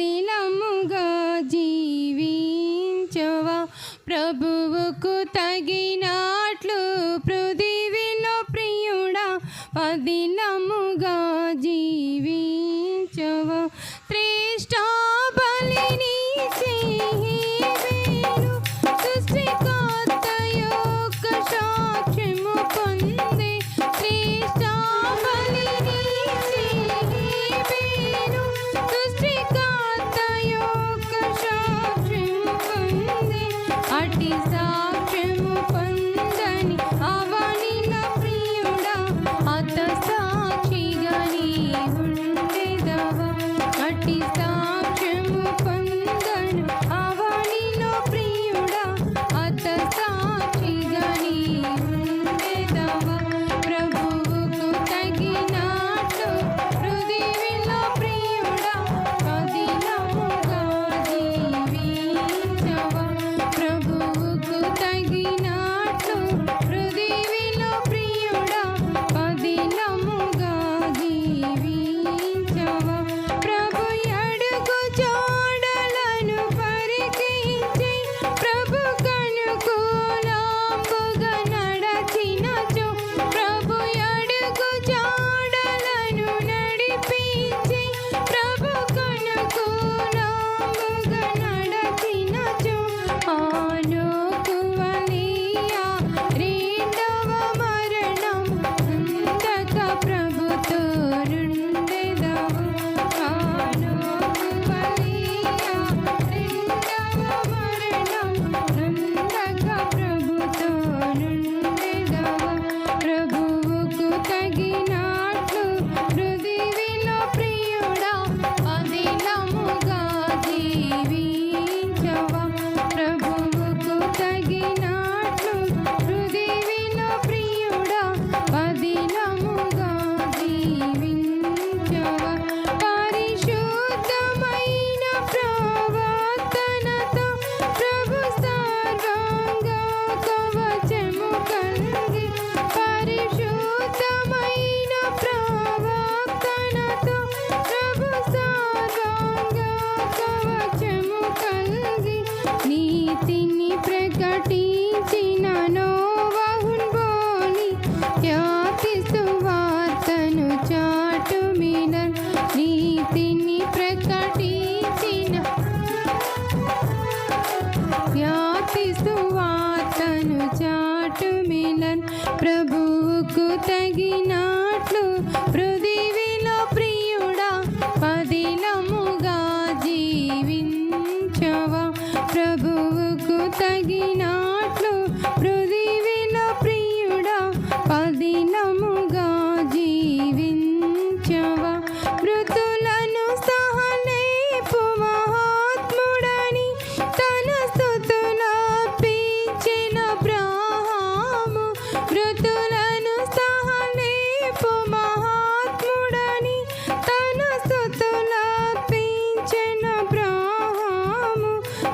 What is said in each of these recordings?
దినముగా జీవించవా? ప్రభువుకు తగినట్లు పృథివీలో ప్రియుడా పదినముగా జీ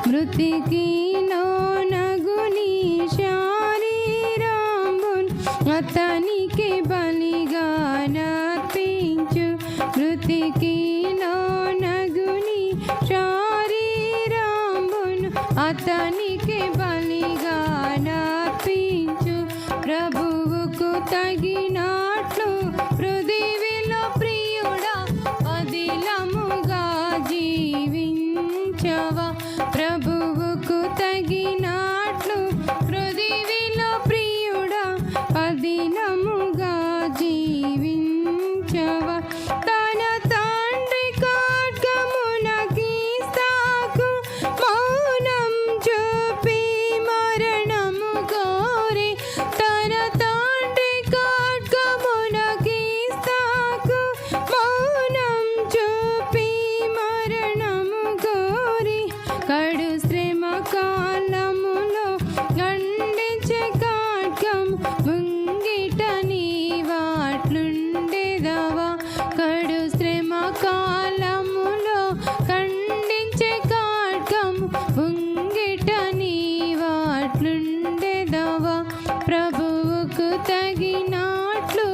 మృతికి నగుని శారీరాంబున్ అతనికి బలిగా నర్పించు మృతికి నో కడు శ్రమ కాలములో ఖండించే ఖడ్గము ఉంగిట నీ వాట్లుండెదవా ప్రభువుకు తగినట్లు